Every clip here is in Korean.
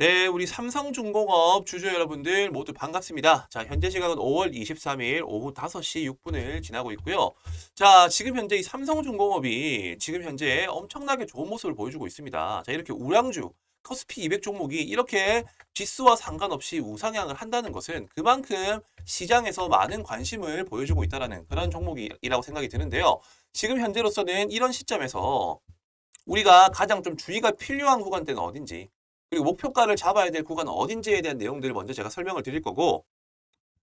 네, 우리 삼성중공업 주주 여러분들 모두 반갑습니다. 자, 현재 시각은 5월 23일 오후 5시 6분을 지나고 있고요. 자, 지금 현재 이 삼성중공업이 지금 현재 엄청나게 좋은 모습을 보여주고 있습니다. 자, 이렇게 우량주, 코스피 200 종목이 이렇게 지수와 상관없이 우상향을 한다는 것은 그만큼 시장에서 많은 관심을 보여주고 있다는 그런 종목이라고 생각이 드는데요. 지금 현재로서는 이런 시점에서 우리가 가장 좀 주의가 필요한 구간대는 어딘지 그리고 목표가를 잡아야 될 구간은 어딘지에 대한 내용들을 먼저 제가 설명을 드릴 거고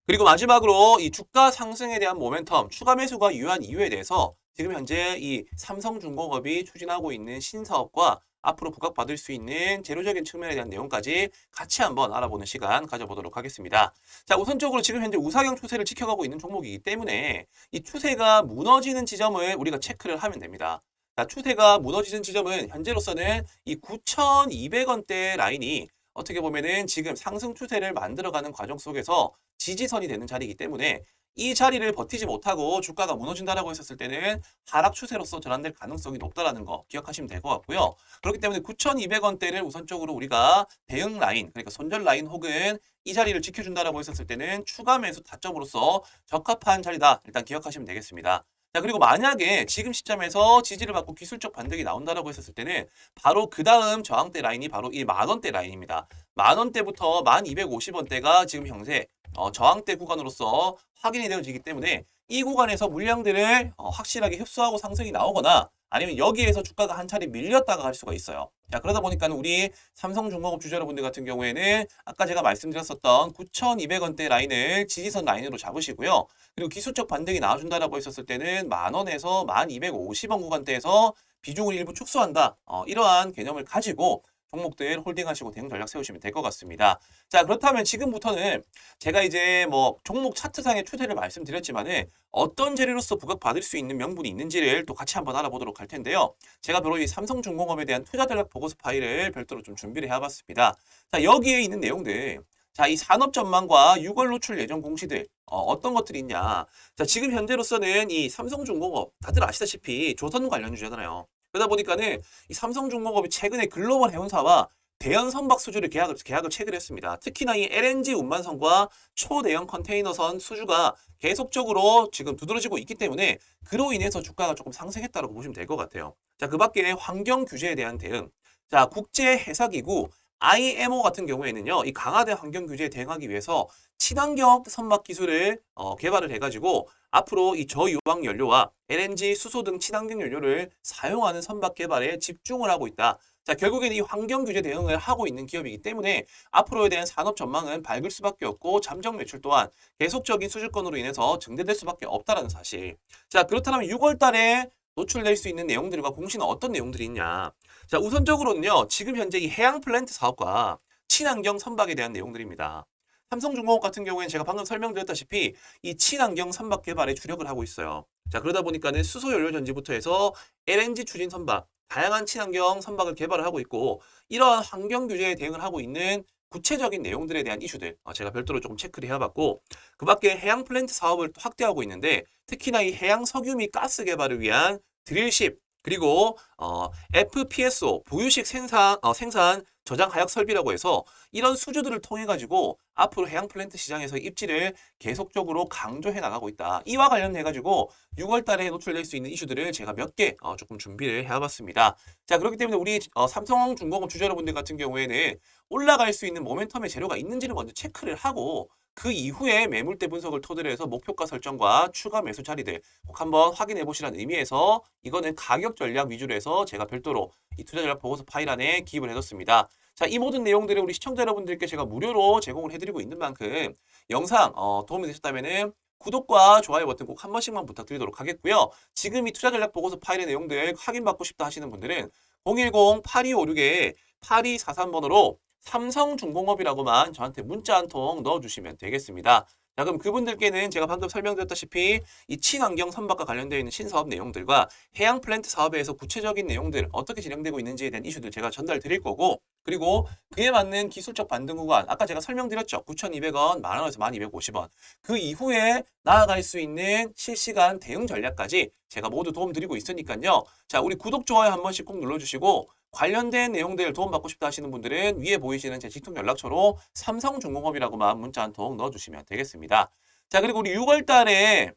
그리고 마지막으로 이 주가 상승에 대한 모멘텀 추가 매수가 유효한 이유에 대해서 지금 현재 이 삼성중공업이 추진하고 있는 신사업과 앞으로 부각받을 수 있는 재료적인 측면에 대한 내용까지 같이 한번 알아보는 시간 가져보도록 하겠습니다. 자, 우선적으로 지금 현재 우상향 추세를 지켜가고 있는 종목이기 때문에 이 추세가 무너지는 지점을 우리가 체크를 하면 됩니다. 자, 추세가 무너지는 지점은 현재로서는 이 9,200원대 라인이 어떻게 보면은 지금 상승 추세를 만들어가는 과정 속에서 지지선이 되는 자리이기 때문에 이 자리를 버티지 못하고 주가가 무너진다라고 했었을 때는 하락 추세로서 전환될 가능성이 높다라는 거 기억하시면 될 것 같고요. 그렇기 때문에 9,200원대를 우선적으로 우리가 대응 라인, 그러니까 손절 라인 혹은 이 자리를 지켜준다라고 했었을 때는 추가 매수 타점으로서 적합한 자리다. 일단 기억하시면 되겠습니다. 자, 그리고 만약에 지금 시점에서 지지를 받고 기술적 반등이 나온다라고 했었을 때는 바로 그 다음 저항대 라인이 바로 이 만원대 라인입니다. 만원대부터 1250원대가 지금 형세 어, 저항대 구간으로서 확인이 되어지기 때문에 이 구간에서 물량들을 어, 확실하게 흡수하고 상승이 나오거나 아니면 여기에서 주가가 한 차례 밀렸다가 갈 수가 있어요. 자, 그러다 보니까 우리 삼성중공업 주주 여러분들 같은 경우에는 아까 제가 말씀드렸었던 9,200원대 라인을 지지선 라인으로 잡으시고요. 그리고 기술적 반등이 나와준다라고 했었을 때는 만 원에서 만 250원 구간대에서 비중을 일부 축소한다. 어, 이러한 개념을 가지고 종목들 홀딩하시고 대응 전략 세우시면 될 것 같습니다. 자, 그렇다면 지금부터는 제가 이제 뭐 종목 차트상의 추세를 말씀드렸지만은 어떤 재료로서 부각받을 수 있는 명분이 있는지를 또 같이 한번 알아보도록 할 텐데요. 제가 바로 이 삼성중공업에 대한 투자 전략 보고서 파일을 별도로 좀 준비를 해봤습니다. 자, 여기에 있는 내용들. 자, 이 산업 전망과 6월 노출 예정 공시들 어, 떤 것들이 있냐. 자, 지금 현재로서는 이 삼성중공업 다들 아시다시피 조선 관련 주제잖아요. 그러다 보니까는 이 삼성중공업이 최근에 글로벌 해운사와 대형 선박 수주를 계약을, 계약을 체결했습니다. 특히나 이 LNG 운반선과 초대형 컨테이너선 수주가 계속적으로 지금 두드러지고 있기 때문에 그로 인해서 주가가 조금 상승했다고 보시면 될 것 같아요. 자, 그 밖에 환경 규제에 대한 대응. 자, 국제 해사기구 IMO 같은 경우에는요, 이 강화된 환경 규제에 대응하기 위해서 친환경 선박 기술을 어, 개발을 해가지고 앞으로 이 저유황 연료와 LNG, 수소 등 친환경 연료를 사용하는 선박 개발에 집중을 하고 있다. 자, 결국에는 이 환경 규제 대응을 하고 있는 기업이기 때문에 앞으로에 대한 산업 전망은 밝을 수밖에 없고 잠정 매출 또한 계속적인 수주권으로 인해서 증대될 수밖에 없다라는 사실. 자, 그렇다면 6월 달에 노출될 수 있는 내용들과 공시는 어떤 내용들이 있냐. 자, 우선적으로는요, 지금 현재 이 해양 플랜트 사업과 친환경 선박에 대한 내용들입니다. 삼성중공업 같은 경우에는 제가 방금 설명드렸다시피 이 친환경 선박 개발에 주력을 하고 있어요. 자, 그러다 보니까는 수소 연료 전지부터 해서 LNG 추진 선박, 다양한 친환경 선박을 개발을 하고 있고 이러한 환경 규제에 대응을 하고 있는 구체적인 내용들에 대한 이슈들 어, 제가 별도로 조금 체크를 해봤고 그 밖에 해양 플랜트 사업을 또 확대하고 있는데 특히나 이 해양 석유 및 가스 개발을 위한 드릴십 그리고 어, FPSO 보유식 생산 어, 생산 저장 하역 설비라고 해서 이런 수주들을 통해 가지고 앞으로 해양 플랜트 시장에서 입지를 계속적으로 강조해 나가고 있다. 이와 관련해 가지고 6월 달에 노출될 수 있는 이슈들을 제가 몇개 어, 조금 준비를 해 봤습니다. 자, 그렇기 때문에 우리 어, 삼성중공업 주주 여러분들 같은 경우에는 올라갈 수 있는 모멘텀의 재료가 있는지를 먼저 체크를 하고 그 이후에 매물대 분석을 토대로 해서 목표가 설정과 추가 매수 자리들 꼭 한번 확인해 보시라는 의미에서 이거는 가격 전략 위주로 해서 제가 별도로 이 투자 전략 보고서 파일 안에 기입을 해뒀습니다. 자, 이 모든 내용들을 우리 시청자 여러분들께 제가 무료로 제공을 해드리고 있는 만큼 영상 어, 도움이 되셨다면은 구독과 좋아요 버튼 꼭 한 번씩만 부탁드리도록 하겠고요. 지금 이 투자 전략 보고서 파일의 내용들 확인받고 싶다 하시는 분들은 010-8256에 8243번으로 삼성중공업이라고만 저한테 문자 한 통 넣어주시면 되겠습니다. 자, 그럼 그분들께는 제가 방금 설명드렸다시피 이 친환경 선박과 관련되어 있는 신사업 내용들과 해양 플랜트 사업에서 구체적인 내용들 어떻게 진행되고 있는지에 대한 이슈들 제가 전달 드릴 거고 그리고 그에 맞는 기술적 반등 구간 아까 제가 설명드렸죠. 9,200원 만 원에서 1,250원. 그 이후에 나아갈 수 있는 실시간 대응 전략까지 제가 모두 도움 드리고 있으니까요. 자 우리 구독 좋아요 한 번씩 꼭 눌러주시고 관련된 내용들 도움받고 싶다 하시는 분들은 위에 보이시는 제 직통 연락처로 삼성중공업이라고만 문자 한 통 넣어주시면 되겠습니다. 자 그리고 우리 6월 달에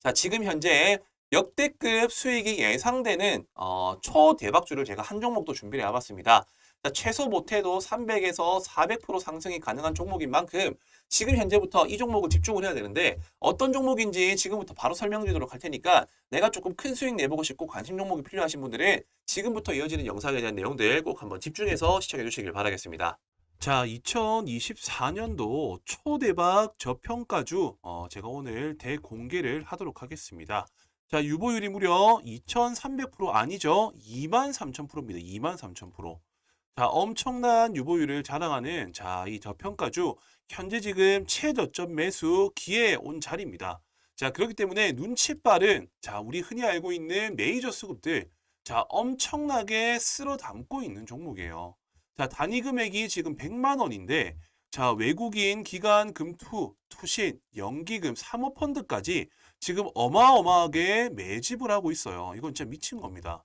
자 지금 현재 역대급 수익이 예상되는 어, 초대박주를 제가 한 종목도 준비를 해봤습니다. 자, 최소 못해도 300에서 400% 상승이 가능한 종목인 만큼 지금 현재부터 이 종목을 집중을 해야 되는데 어떤 종목인지 지금부터 바로 설명드리도록 할 테니까 내가 조금 큰 수익 내보고 싶고 관심 종목이 필요하신 분들은 지금부터 이어지는 영상에 대한 내용들 꼭 한번 집중해서 시청해 주시길 바라겠습니다. 자, 2024년도 초대박 저평가주 어, 제가 오늘 대공개를 하도록 하겠습니다. 자, 유보율이 무려 2,300% 아니죠? 23,000%입니다. 23,000%. 자, 엄청난 유보율을 자랑하는 자, 이 저평가주 현재 지금 최저점 매수 기회에 온 자리입니다. 자, 그렇기 때문에 눈치 빠른 자, 우리 흔히 알고 있는 메이저 수급들 자, 엄청나게 쓸어 담고 있는 종목이에요. 자, 단위 금액이 지금 100만 원인데 자, 외국인 기관 금투, 투신, 연기금, 사모펀드까지 지금 어마어마하게 매집을 하고 있어요. 이건 진짜 미친 겁니다.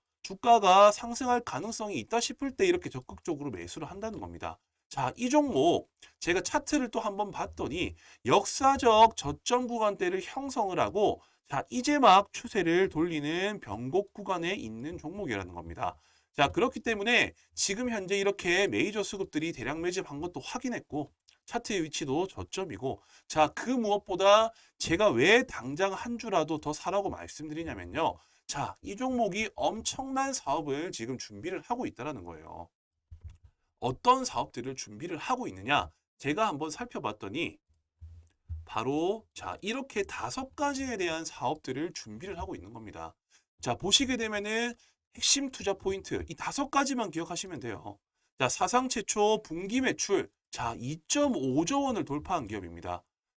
주가가 상승할 가능성이 있다 싶을 때 이렇게 적극적으로 매수를 한다는 겁니다. 자, 이 종목 제가 차트를 또 한번 봤더니 역사적 저점 구간대를 형성을 하고 자, 이제 막 추세를 돌리는 변곡 구간에 있는 종목이라는 겁니다. 자, 그렇기 때문에 지금 현재 이렇게 메이저 수급들이 대량 매집한 것도 확인했고 차트의 위치도 저점이고 자, 그 무엇보다 제가 왜 당장 한 주라도 더 사라고 말씀드리냐면요. 자, 이 종목이 엄청난 사업을 지금 준비를 하고 있다는 거예요. 어떤 사업들을 준비를 하고 있느냐? 제가 한번 살펴봤더니 바로 자, 이렇게 다섯 가지에 대한 사업들을 준비를 하고 있는 겁니다. 자, 보시게 되면은 핵심 투자 포인트 이 다섯 가지만 기억하시면 돼요. 자, 사상 최초 분기 매출 자, 2.5조 원을 돌파한 기업입니다.